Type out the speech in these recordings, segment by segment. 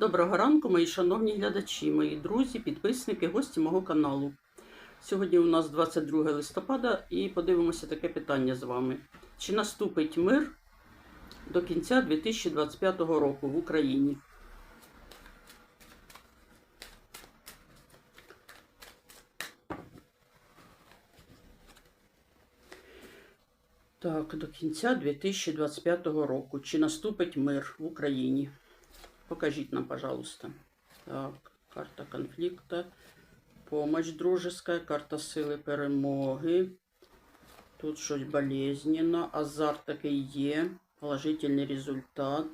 Доброго ранку, мої шановні глядачі, мої друзі, підписники, гості мого каналу. Сьогодні у нас 22 листопада і подивимося таке питання з вами. Чи наступить мир до кінця 2025 року в Україні? Так, до кінця 2025 року. Чи наступить мир в Україні? Покажіть нам, пожалуйста. Так, карта конфликта. Помощь дружеская, карта сили перемоги. Тут щось болезненно. Азарт такий є. Положительний результат.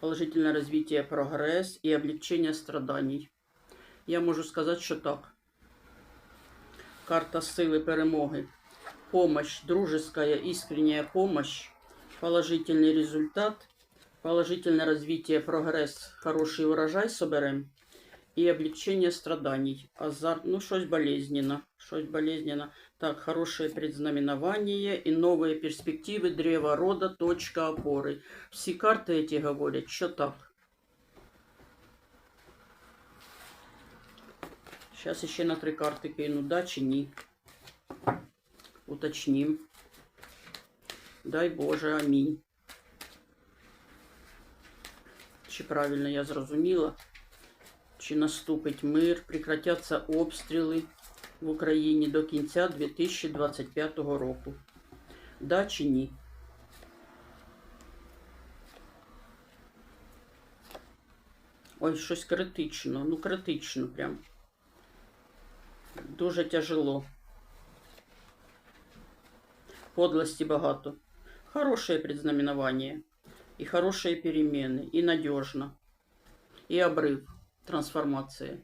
Положительное развитие, прогресс и облегчение страданий. Я можу сказати, що так. Карта сили перемоги. Помощь, дружеская, искренняя помощь. Положительный результат Положительное развитие, прогресс, хороший урожай соберем. И облегчение страданий. Азарт, ну, щось болезненно. Щось болезненно. Так, хорошее предзнаменование и новые перспективы древа рода, точка опоры. Всі карти эти говорять, що так. Сейчас ще на три карти кину, да чи ні. Уточним. Дай Боже, амінь. Чи правильно я зрозуміла? Чи наступить мир, прекратяться обстріли в Україні до кінця 2025 року? Да чи ні? Ой, щось критично. Ну, критично прям. Дуже тяжело. Подлости багато. Хорошее предзнаменование. И хорошие перемены. И надежно. І обрив трансформації.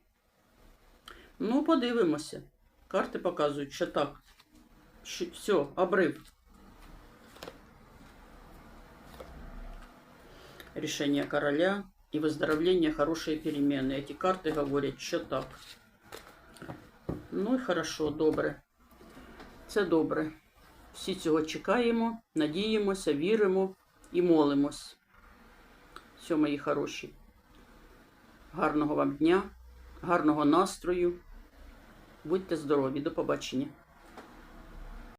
Ну, подивимося. Карти показують, що так. Що, все, обрив. Решение короля и выздоровление, хорошие перемены. Эти карты говорять, що так. Ну і хорошо, добре. Це добре. Всі цього чекаємо, надіємося, віримо і молимось. Все, мої хороші. Гарного вам дня, гарного настрою. Будьте здорові, до побачення.